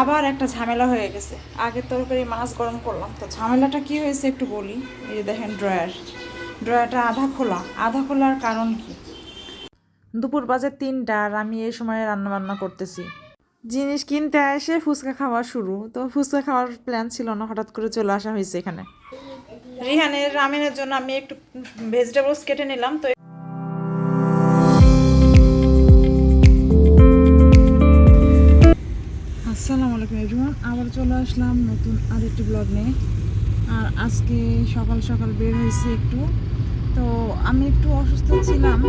আবার একটা ঝামেলা হয়ে গেছে। আগে তরকারি মাছ গরম করলাম। তো ঝামেলাটা কি হয়েছে একটু বলি। এই যে দেখেন ড্রয়ার। ড্রয়ারটা আধা খোলা। আধা খোলার কারণ কি? দুপুর বাজে তিনটা আর আমি এই সময় রান্না বান্না করতেছি। জিনিস কিনতে এসে ফুচকা খাওয়া শুরু। তো ফুচকা খাওয়ার প্ল্যান ছিল না। হঠাৎ করে চলে আসা হয়েছে এখানে। রিহানের রামেনের জন্য আমি একটু ভেজিটেবলস কেটে নিলাম। তো আসসালামু আলাইকুম এভরিওয়ান। আবার চলে আসলাম নতুন আরেকটি ব্লগ নিয়ে। আর আজকে সকাল সকাল বের হয়েছি একটু। তো আমি একটু অসুস্থ ছিলাম।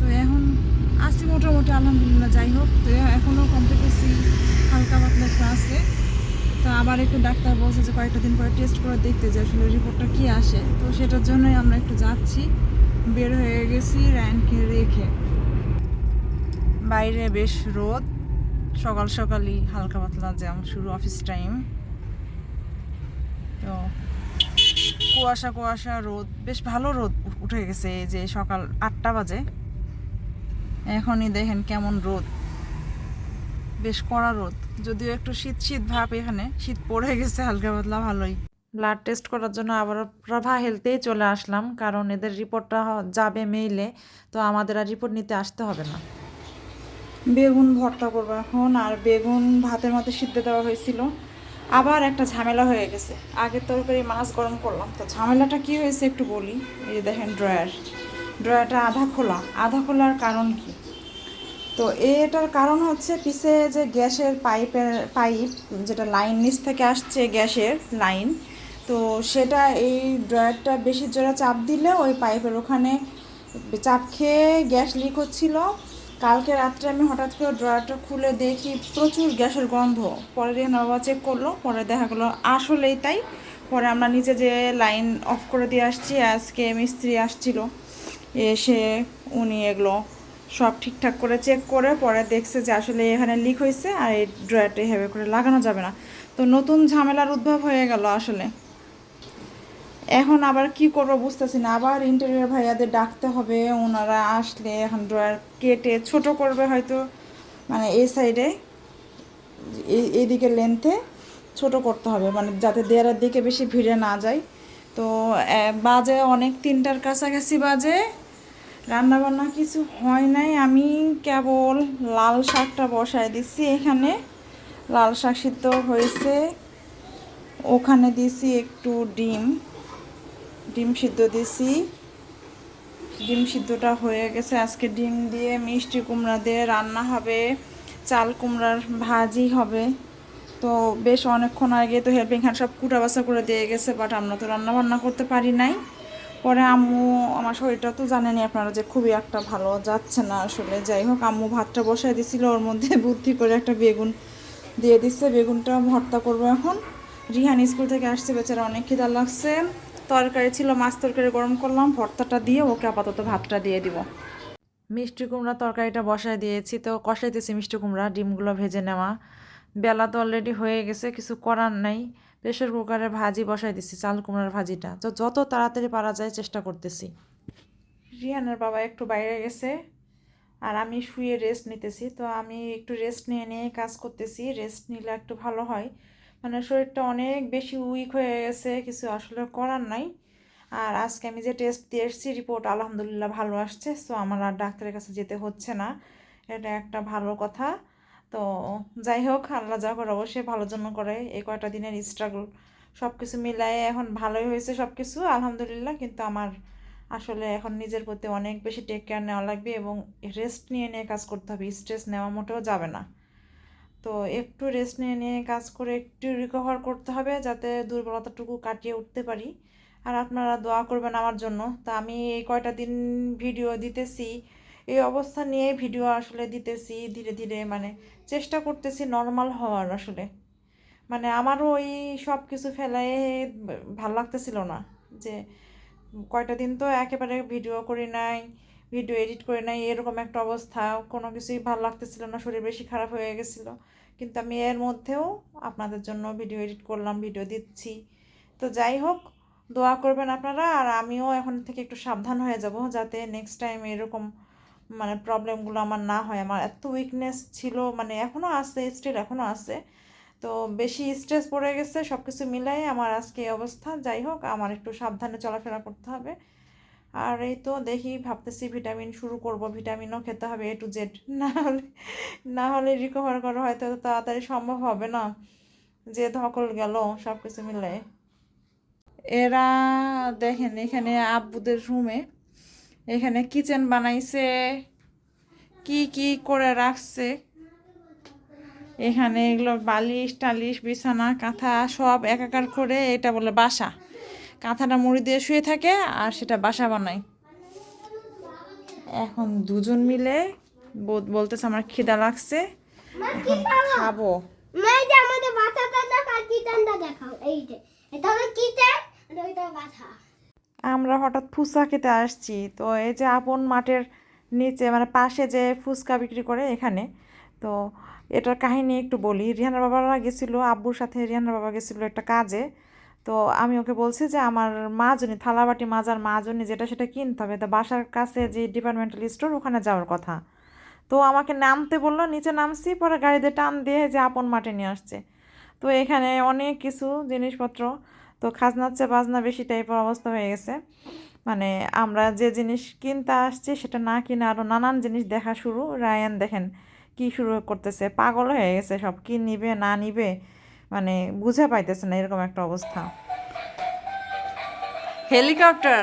তো এখন আছি মোটামুটি, আলহামদুলিল্লাহ, যাই হোক। তো এখনও কমপ্লিটেসি হালকা পাতলা একটু আছে। তো আবার একটু ডাক্তার বলছে যে কয়েকটা দিন পরে টেস্ট করে দেখতে যে আসলে রিপোর্টটা কী আসে। তো সেটার জন্যই আমরা একটু যাচ্ছি। বের হয়ে গেছি র্যানকে রেখে। বাইরে বেশ রোদ। সকাল সকালই হালকা পাতলা জ্যাম শুরু অফিস টাইম তো কুয়াশা কুয়াশা, রোদ, বেশ ভালো রোদ উঠে গেছে যে সকাল আটটা বাজে। এখনই দেখেন কেমন রোদ। বেশ কড়া রোদ, যদিও একটু শীত শীত ভাব এখানে, শীত পড়ে গেছে হালকা পাতলা, ভালোই। ব্লাড টেস্ট করার জন্য আবার প্রভা হেলতেই চলে আসলাম, কারণ এদের রিপোর্টটা যাবে মেইলে তো আমাদের আর রিপোর্ট নিতে আসতে হবে না। বেগুন ভর্তা করব এখন, আর বেগুন ভাতের মধ্যে সিদ্ধ দেওয়া হয়েছিল। আবার একটা ঝামেলা হয়ে গেছে। আগে তরকারি মাছ গরম করলাম। তো ঝামেলাটা কি হয়েছে একটু বলি। এই দেখেন ড্রয়ার। ড্রয়ারটা আধা খোলা। আধা খোলার কারণ কি? তো এটার কারণ হচ্ছে পিছে যে গ্যাসের পাইপের পাইপ, যেটা লাইন নিচ থেকে আসছে গ্যাসের লাইন, তো সেটা এই ড্রয়ারটা বেশি জোরে চাপ দিলে ওই পাইপের ওখানে চাপ খেয়ে গ্যাস লিক হচ্ছিল। কালকে রাত্রে আমি হঠাৎ করে ড্রয়ারটা খুলে দেখি প্রচুর গ্যাসের গন্ধ। পরে দিয়ে বাবা চেক করল, পরে দেখা গেলো আসলেই তাই। পরে আমরা নিচে যে লাইন অফ করে দিয়ে আসছি, আজকে মিস্ত্রি আসছিল। এসে উনি এগুলো সব ঠিকঠাক করে চেক করে, পরে দেখছে যে আসলে এখানে লিক হয়েছে আর এই ড্রয়ারটা এভাবে করে লাগানো যাবে না। তো নতুন ঝামেলার উদ্ভব হয়ে গেল আসলে। এখন আবার কি করব বুঝতেছি না। আবার ইন্টেরিয়র ভাইয়াদের ডাকতে হবে, ওনারা আসলে এখন ড্রয়ার কেটে ছোট করবে হয়তো মানে এই সাইডে এই, এইদিকে লেন্থে ছোট করতে হবে মানে যাতে দেয়ারের দিকে বেশি ভিড়ে না যায়। তো বাজে অনেক তিনটার কাছাকাছি বাজে। রান্না বান্না কিছু হয় নাই, আমি কেবল লাল শাকটা বসায় দিচ্ছি এখানে। লাল শাক সিদ্ধ হয়েছে, ওখানে দিছি একটু ডিম। ডিম সিদ্ধ দিছি। ডিম সিদ্ধটা হয়ে গেছে। আজকে ডিম দিয়ে মিষ্টি কুমড়া দিয়ে রান্না হবে। চাল কুমড়ার ভাজি হবে। তো বেশ অনেকক্ষণ আগে তো হেল্পিং হ্যান্ড সব কুটা বাছা করে দিয়ে গেছে বাট আমরা তো রান্না বান্না করতে পারি নাই। পরে আম্মু, আমার শরীরটা তো জানেনই আপনারা যে খুবই একটা ভালো যাচ্ছে না আসলে। যাই হোক, আম্মু ভাতটা বসায় দিছিল, ওর মধ্যে বুদ্ধি করে একটা বেগুন দিয়ে দিচ্ছে। বেগুনটা ভর্তা করব এখন। রিহান স্কুল থেকে আসছে, বেচারা অনেক খিদা লাগছে। তরকারি ছিল মাছ তরকারি গরম করলাম ভর্তাটা দিয়ে ওকে আপাতত ভাতটা দিয়ে দিব। মিষ্টি কুমড়া তরকারিটা বসায় দিয়েছি তো কষাইতেছি মিষ্টি কুমড়া ডিমগুলো ভেজে নেওয়া। বেলা তো অলরেডি হয়ে গেছে কিছু করার নাই। প্রেশার কুকারে ভাজি বসাই দিছি চাল কুমড়ার ভাজিটা। তো যত তাড়াতাড়ি পারা যায় চেষ্টা করতেছি। রিয়ানের বাবা একটু বাইরে গেছে আর আমি শুয়ে রেস্ট নিতেছি। তো আমি একটু রেস্ট নিয়ে নিয়ে কাজ করতেছি রেস্ট নিলে একটু ভালো হয়। মানে শরীরটা অনেক বেশি উইক হয়ে গেছে, কিছু আসলে করার নাই। আর আজকে আমি যে টেস্ট দিয়ে এসেছি রিপোর্ট আলহামদুলিল্লাহ ভালো আসছে সো আমার আর ডাক্তারের কাছে যেতে হচ্ছে না। এটা একটা ভালো কথা। তো যাই হোক, আল্লাহ যা করে অবশ্যই ভালোর জন্য করে। এই কয়টা দিনের স্ট্রাগল সব কিছু মিলায়ে এখন ভালোই হয়েছে সব কিছু আলহামদুলিল্লাহ। কিন্তু আমার আসলে এখন নিজের প্রতি অনেক বেশি টেক কেয়ার নেওয়া লাগবে এবং রেস্ট নিয়ে নিয়ে কাজ করতে হবে। স্ট্রেস নেওয়া মোটেও যাবে না। তো একটু রেস্ট নিয়ে নিয়ে কাজ করে একটু রিকভার করতে হবে যাতে দুর্বলতাটুকু কাটিয়ে উঠতে পারি। আর আপনারা দোয়া করবেন আমার জন্য। তা আমি এই কয়টা দিন ভিডিও দিতেছি, এই অবস্থা নিয়ে ভিডিও আসলে দিতেছি, ধীরে ধীরে মানে চেষ্টা করতেছি নর্মাল হওয়ার আসলে। মানে আমারও ওই সব কিছু ফেলায় ভালো লাগতেছিল না যে কয়টা দিন তো একেবারে ভিডিও করি নাই ভিডিও এডিট করি নাই, এরকম একটা অবস্থা, কোনো কিছুই ভালো লাগতেছিল না, শরীর বেশি খারাপ হয়ে গেছিল। কিন্তু আমি এর মধ্যেও আপনাদের জন্য ভিডিও এডিট করলাম ভিডিও দিচ্ছি। তো যাই হোক, দোয়া করবেন আপনারা, আর আমিও এখন থেকে একটু সাবধান হয়ে যাব যাতে নেক্সট টাইম এরকম মানে প্রবলেমগুলো আমার না হয়। আমার এত উইকনেস ছিল মানে এখনও আছে স্টিল এখনও আছে। তো বেশি স্ট্রেস পড়ে গেছে সব কিছু মিলাই আমার আজকে এই অবস্থা। যাই হোক, আমার একটু সাবধানে চলাফেরা করতে হবে। আর এই তো দেখি ভাবতেছি ভিটামিন শুরু করব, ভিটামিনও খেতে হবে এ টু জেড না হলে না হলে রিকভার করা হয়তো তাড়াতাড়ি সম্ভব হবে না। যে ধকল গেল সব কিছু মিলে। এরা দেখেন এখানে আব্বুদের রুমে এখানে কিচেন বানাইছে। কি কি করে রাখছে? এখানে এগুলো বালিশ টালিশ বিছানা, কাঁথা, সব একাকার করে এটা বলে বাসা। কাঁথাটা মুড়ি দিয়ে শুয়ে থাকে আর সেটা বাসা বানায়। এখন দুজন মিলে বল- বলতেছে আমার খিদা লাগছে এখন খাব? আমরা হঠাৎ ফুচকা খেতে আসছি তো এই যে আপন মাঠের নিচে মানে পাশে যে ফুচকা বিক্রি করে এখানে তো এটার কাহিনী একটু বলি। রিহানার বাবারা গেছিল আব্বুর সাথে রিহানার বাবা গেছিল একটা কাজে তো আমি ওকে বলছি যে আমার মাজনি থালাবাটি মাজার মাজনি যেটা সেটা কিনতে হবে। তো বাসার কাছে যে ডিপার্টমেন্টাল স্টোর ওখানে যাওয়ার কথা। তো আমাকে নামতে বলল, নিচে নামছি, পরে গাড়িতে টান দিয়ে যে আপন মাঠে নিয়ে আসছে। তো এখানে অনেক কিছু জিনিসপত্র, তো খাজনার চেয়ে বাজনা বেশি টাইপের অবস্থা হয়ে গেছে। মানে আমরা যে জিনিস কিনতে আসছি, সেটা না কিনে আরও নানান জিনিস দেখা শুরু। রায়ান দেখেন কি শুরু করতেছে, পাগল হয়ে গেছে সব, কি নিবে, না নিবে। মানে বুঝে পাইতেছে না এরকম একটা অবস্থা। হেলিকপ্টার?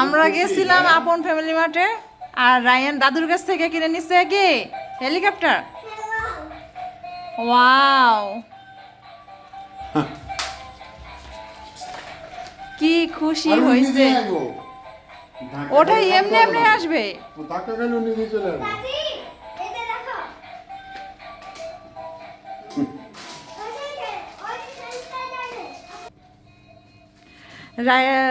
আমরা গেছিলাম আপন ফ্যামিলি মার্টে আর রায়ান দাদুর কাছ থেকে কিনে নিচ্ছে কি? হেলিকপ্টার? ওয়াও। কি খুশি হয়েছে ওটা এমনি এমনি আসবে।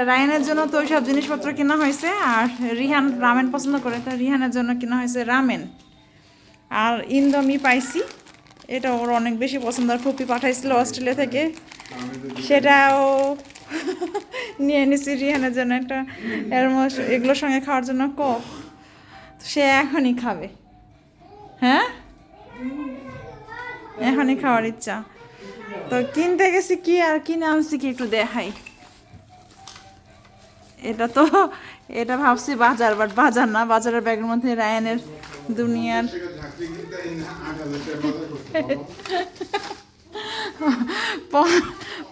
রায়ানের জন্য তো ওইসব জিনিসপত্র কেনা হয়েছে, আর রিহান রামেন পছন্দ করে, তো রিহানের জন্য কেনা হয়েছে রামেন। আর ইন্দমি পাইছি এটা ওর অনেক বেশি পছন্দ, আর ফুপি পাঠাইছিল অস্ট্রেলিয়া থেকে। সেটাও নিয়ে নিছি রিহানের জন্য একটা এর এগুলোর সঙ্গে খাওয়ার জন্য কোক সে এখনই খাবে। হ্যাঁ? এখনই খাওয়ার ইচ্ছা। তো কিনতে গেছি কি আর কিনে আনছি কি একটু দেখাই। এটা তো এটা ভাবছি বাজার বাট বাজার না বাজারের ব্যাগের মধ্যে রায়ানের দুনিয়ার।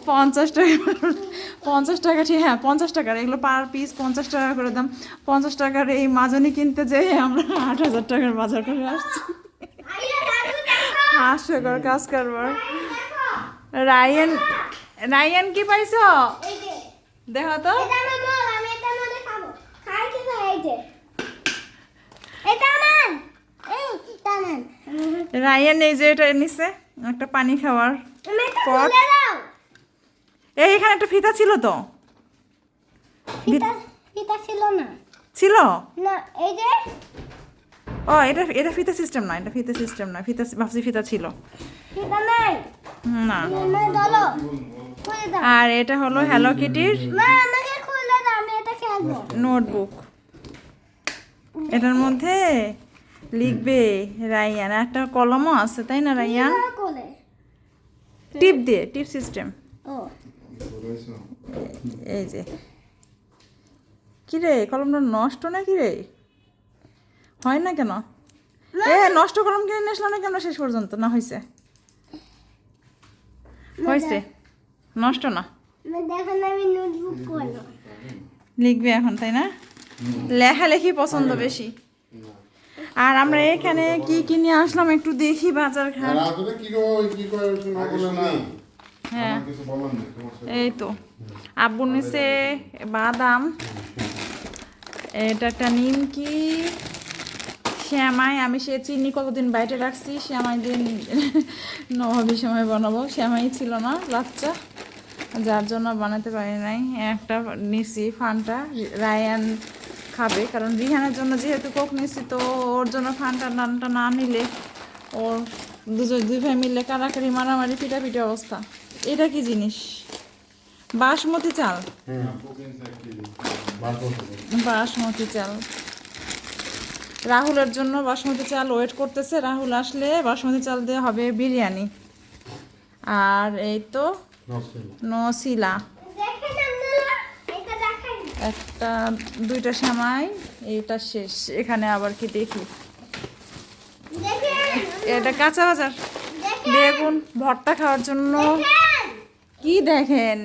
পঞ্চাশ টাকা পঞ্চাশ টাকা ঠিক হ্যাঁ পঞ্চাশ টাকার এগুলো পার পিস পঞ্চাশ টাকা করে দাম। পঞ্চাশ টাকার এই মাজনি কিনতে যেয়ে আমরা আট হাজার টাকার বাজার করে আসছি। হাস্যকর কাজ করবার। রায়ান রায়ান কি পাইছো? দেখো তো এটা আমার মল আমি এটার মধ্যে খাব খাই কি না এই যে এটা আমার এই টানেন রায়ান এই যে এটা নিছে একটা পানি খাওয়ার পট। এই এখানে একটা ফিতা ছিল তো। ফিতা ফিতা ছিল না। ছিল? না এই যে। ও এটা এটা ফিতা সিস্টেম না এটা ফিতা সিস্টেম না ফিতা ভাবছি ফিতা ছিল। ফিতা নাই। না। আর এটা হলো হ্যালো কিটির নোটবুক। এটার মধ্যে লিখবে রাইয়ান একটা কলমও আছে তাই না রাইয়ান টিপ দিয়ে টিপ সিস্টেম। এই যে। কি রে কলমটা নষ্ট না কি রে? হয় না কেন? এ নষ্ট কলম কিনে নিয়ে আসলাম না কেন শেষ পর্যন্ত না হয়েছে হয়েছে নষ্ট না। লিখবে এখন তাই না? লেখালেখি পছন্দ বেশি। আর আমরা এখানে কি কি নিয়ে আসলাম একটু দেখি বাজার আর ঘাট রাতুলে কি গো কি করে না বলে না হ্যাঁ। এই তো। আব্বু নিছে বাদাম এটা একটা নিমকি শ্যামাই আমি সে চিনি কতদিন বাইরে রাখছি শ্যামাই দিন নবাবী সময় বানাবো। শ্যামাই ছিল না বাচ্চা যার জন্য বানাতে পারি নাই। একটা নিছি ফানটা রায়ান খাবে। কারণ রিহানের জন্য যেহেতু কোক নিছি তো ওর জন্য ফানটা নানটা না নিলে ওর দুজন দুই ভাই মিলে কারাকারি মারামারি পিটাপিটি অবস্থা। এটা কি জিনিস? বাসমতি চাল। বাসমতি চাল। রাহুলের জন্য বাসমতি চাল ওয়েট করতেছে। রাহুল আসলে বাসমতি চাল দিয়ে হবে বিরিয়ানি। আর এই তো নসিল নসিলা দেখেন আপনারা এটা দেখাই একটা, দুইটা সেমাই, এইটা শেষ। এখানে আবার কি দেখি? এটা কাঁচা বাজার। দেখেন বেগুন, ভর্তা খাওয়ার জন্য। কি দেখেন?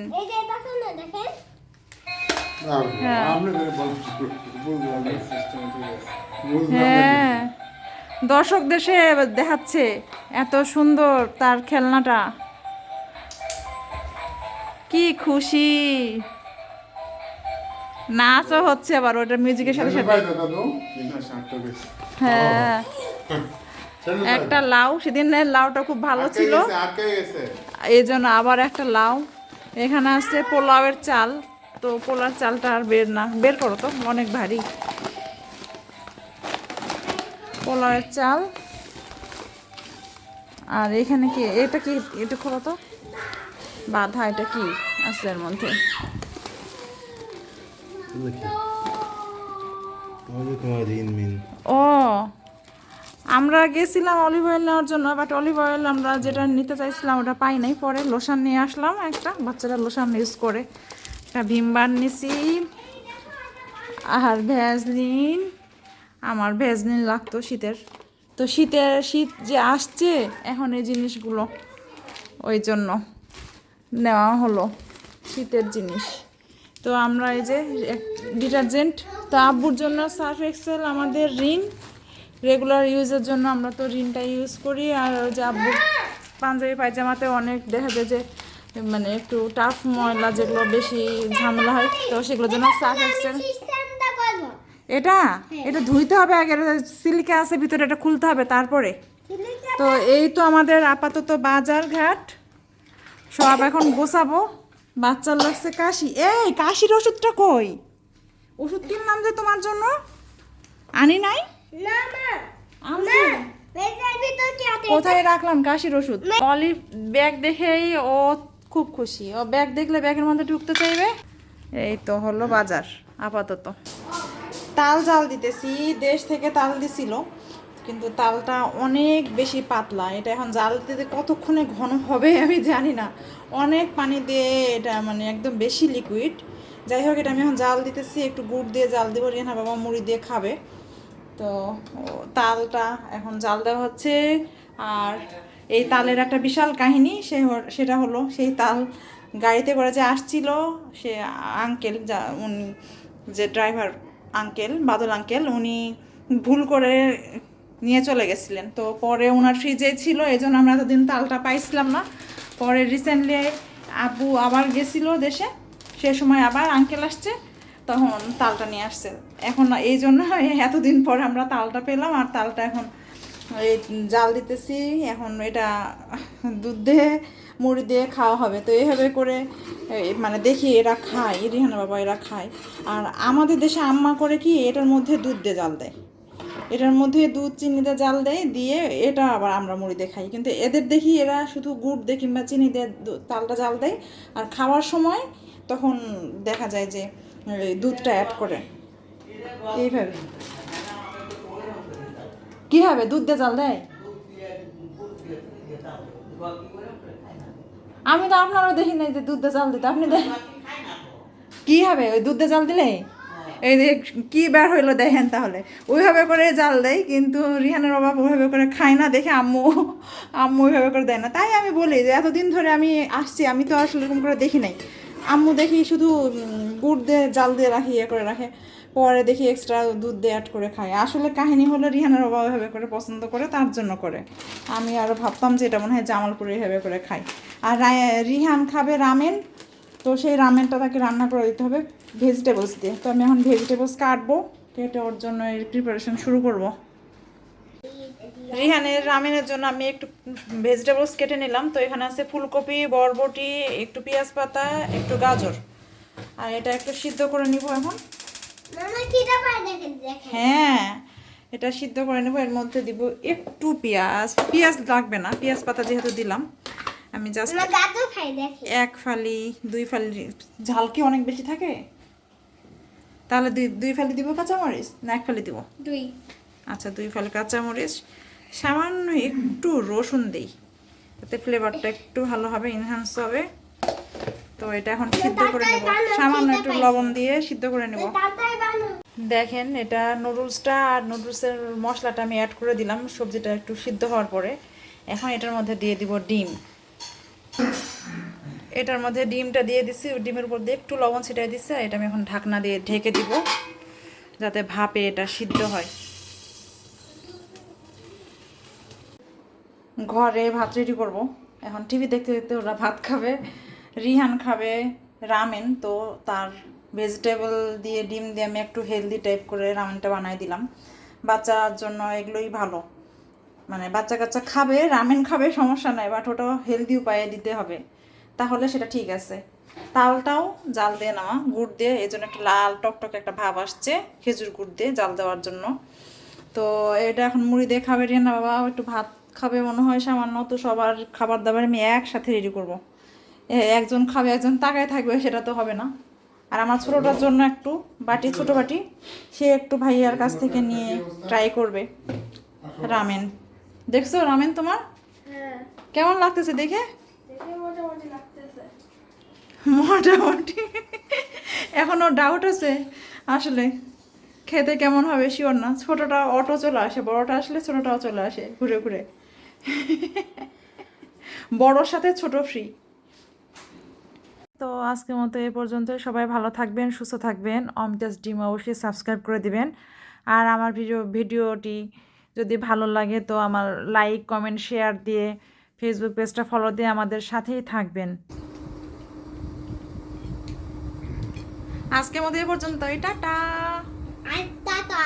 হ্যাঁ। হ্যাঁ। দর্শকদের সে দেখাচ্ছে এত সুন্দর তার খেলনাটা। কি খুশি। নাচও হচ্ছে আবার ওটা মিউজিকের সাথে সাথে। হ্যাঁ। একটা লাউ সেদিনের লাউটা খুব ভালো ছিল। এই জন্য আবার একটা লাউ। এখানে আছে পোলাওয়ের চাল। তো পোলার চালটা আর বের না বের করো তো অনেক ভারী। পোলাওয়ের চাল। আর এখানে কি এটা কি এটা খোলো তো। বাধা এটা কি আছে এর মধ্যে তোমাদের তোমার ঋণ মিন ও, আমরা গেছিলাম অলিভ অয়েল নেওয়ার জন্য বাট অলিভ অয়েল আমরা যেটা নিতে চাইছিলাম ওটা পাই নাই। পরে লোশন নিয়ে আসলাম একটা, বাচ্চারা লোশন ইউজ করে। একটা ভীমবার নিছি, আর ভ্যাজলিন আমার ভ্যাজলিন লাগতো শীতের। তো শীতের শীত যে আসছে, এখন এই জিনিসগুলো, ওই জন্য নেওয়া হলো শীতের জিনিস। তো আমরা এই যে ডিটারজেন্ট তো আব্বুর জন্য সার্ফ এক্সেল আমাদের ঋণ রেগুলার ইউজের জন্য আমরা তো ঋণটা ইউজ করি। আর ওই যে আব্বু পাঞ্জাবি পায়জামাতে অনেক দেখা যায় যে মানে একটু টাফ ময়লা যেগুলো বেশি ঝামেলা হয় তো সেগুলোর জন্য সার্ফ এক্সেল। এটা? এটা ধুইতে হবে আগে সিলিকা আছে ভিতরে এটা খুলতে হবে তারপরে। তো এই তো আমাদের আপাতত বাজার ঘাট সব এখন গোছাবো। বাচ্চার লাগছে কাশি। এই কাশির ওষুধটা কই? ওষুধ কিনলাম যে তোমার জন্য। আনি নাই? কোথায় রাখলাম কাশির ওষুধ? অলিভ ব্যাগ দেখেই ও খুব খুশি। ও ব্যাগ দেখলে ব্যাগের মধ্যে ঢুকতে চাইবে? এই তো হলো বাজার আপাতত। তাল জাল দিতেছি দেশ থেকে তাল দিছিল। কিন্তু তালটা অনেক বেশি পাতলা। এটা এখন জাল দিতে কতক্ষণে ঘন হবে আমি জানি না। অনেক পানি দিয়ে এটা মানে একদম বেশি লিকুইড যাই হোক, এটা আমি এখন জাল দিতেছি, একটু গুড় দিয়ে জাল দিব। রিহানা বাবা মুড়ি দিয়ে খাবে। তো তালটা এখন জাল দেওয়া হচ্ছে। আর এই তালের একটা বিশাল কাহিনী, সে সেটা হলো, সেই তাল গাড়িতে করে যে আসছিল, সে আঙ্কেল যা, উনি যে ড্রাইভার আঙ্কেল বাদল আঙ্কেল উনি ভুল করে নিয়ে চলে গেছিলেন। তো পরে ওনার ফ্রিজে ছিল এই জন্য আমরা এতদিন তালটা পাইছিলাম না। পরে রিসেন্টলি আব্বু আবার গেছিল দেশে, সে সময় আবার আঙ্কেল আসছে, তখন তালটা নিয়ে আসছে। এখন এই জন্য এতদিন পর আমরা তালটা পেলাম, আর তালটা এখন এই জাল দিতেছি, এখন এটা দুধ দিয়ে, মুড়ি দিয়ে খাওয়া হবে। তো এইভাবে করে মানে দেখি এরা খায়, রিহানা বাবা এরা খায়। আর আমাদের দেশে আম্মা করে কি, এটার মধ্যে দুধ দিয়ে জাল দেয়। এটার মধ্যে দুধ চিনি দিয়ে জাল দেয়, দিয়ে এটা আবার আমরা মুড়ি দিয়ে খাই। কিন্তু এদের দেখি এরা শুধু গুড় দিয়ে কিংবা চিনি দিয়ে তালটা জাল দেয়। আর খাওয়ার সময় তখন দেখা যায় যে দুধটা অ্যাড করে। এইভাবে। কি হবে দুধ দিয়ে জাল দেয়? আমি তো আপনারও দেখি নাই যে দুধ দিয়ে জাল দিতে। আপনি দেখ কি হবে ওই দুধ দিয়ে জাল দিলে? এই যে কি বের হইল দেখেন তাহলে। ওইভাবে করে জাল দেয়, কিন্তু রিহানের বাবা ওইভাবে করে খায় না দেখে আম্মু আম্মু ওইভাবে করে দেয় না। তাই আমি বলি যে এতদিন ধরে আমি আসছি, আমি তো আসলে এরকম করে দেখি নাই। আম্মু দেখি শুধু গুড় দিয়ে, জাল দিয়ে রাখি ইয়ে করে রাখে। পরে দেখি এক্সট্রা দুধ দিয়ে অ্যাড করে খায়। আসলে কাহিনী হলো রিহানের বাবা ওইভাবে করে পছন্দ করে, তার জন্য করে। আমি আরও ভাবতাম যে এটা মনে হয় জামালপুরে এভাবে করে খাই আর রিহান খাবে রামেন তো সেই রামেনটা তাকে রান্না করে দিতে হবে ভেজিটেবলস দিয়ে। তো আমি এখন ভেজিটেবলস কাটবো কেটে ওর জন্য এর প্রিপারেশন শুরু করব। রিহানের রামেনের জন্য আমি একটু ভেজিটেবলস কেটে নিলাম। তো এখানে আছে ফুলকপি বরবটি একটু পেঁয়াজ পাতা একটু গাজর। আর এটা একটু সিদ্ধ করে নিব এখন। হ্যাঁ এটা সিদ্ধ করে নেব। এর মধ্যে দিব একটু পেঁয়াজ। পেঁয়াজ লাগবে না পেঁয়াজ পাতা যেহেতু দিলাম। আমি জাস্ট এক ফালি দুই ফালি ঝাল কি অনেক বেশি থাকে? তাহলে দুই দুই ফালি দিব কাঁচামরিচ না এক ফালি দিব? দুই। আচ্ছা দুই ফাল কাঁচামরিচ। সামান্য একটু রসুন দিই তাতে ফ্লেভারটা একটু ভালো হবে ইনহ্যান্স হবে। তো এটা এখন সিদ্ধ করে নেব। সামান্য একটু লবণ দিয়ে সিদ্ধ করে নেব। দেখেন এটা নুডলসটা আর নুডলসের মশলাটা আমি অ্যাড করে দিলাম সবজিটা একটু সিদ্ধ হওয়ার পরে। এখন এটার মধ্যে দিয়ে দিব ডিম। এটার মধ্যে ডিমটা দিয়ে ওই ডিমের উপর দিয়ে একটু লবণ ছিটাই দিচ্ছি আর এটা আমি এখন ঢাকনা দিয়ে ঢেকে দিব, যাতে ভাপে এটা সিদ্ধ হয়। ঘরে ভাত রেডি করব। এখন টিভি দেখতে দেখতে ওরা ভাত খাবে, রিহান খাবে রামেন তো তার ভেজিটেবল দিয়ে, ডিম দিয়ে আমি একটু হেলদি টাইপ করে রামেনটা বানাই দিলাম। বাচ্চার জন্য এগুলোই ভালো। মানে বাচ্চা কাচ্চা খাবে রামেন খাবে সমস্যা নাই বাট ওটাও হেলদি উপায়ে দিতে হবে। তাহলে সেটা ঠিক আছে। তালটাও জাল দিয়ে নেওয়া গুড় দিয়ে এই জন্য একটা লাল টকটকে একটা ভাব আসছে খেজুর গুড় দিয়ে জাল দেওয়ার জন্য। তো এটা এখন মুড়ি দিয়ে খাবে না বাবা একটু ভাত খাবে মনে হয় সামান্য তো সবার খাবার দাবার আমি একসাথে রেডি করব। একজন খাবে একজন তাকায় থাকবে সেটা তো হবে না। আর আমার ছোটোটার জন্য একটু বাটি ছোটো বাটি সে একটু ভাইয়ার কাছ থেকে নিয়ে ট্রাই করবে রামেন দেখছ রামেন তোমার? হ্যাঁ। কেমন লাগতেছে দেখে? মোটামুটি এখনও ডাউট আছে আসলে। খেতে কেমন হবে? শিওর না। ছোটটা অটো চলে আসে বড়টা আসলে ছোটটাও চলে আসে ঘুরে ঘুরে। বড়োর সাথে ছোট ফ্রি তো আজকের মতো এ পর্যন্ত সবাই ভালো থাকবেন সুস্থ থাকবেন। অমিতাস ডিম অবশ্যই সাবস্ক্রাইব করে দিবেন। আর আমার ভিডিও ভিডিওটি যদি ভালো লাগে তো আমার লাইক কমেন্ট শেয়ার দিয়ে ফেসবুক পেজটা ফলো দিয়ে আমাদের সাথেই থাকবেন। আজকের মধ্যে এ পর্যন্ত এটা আর টাটা।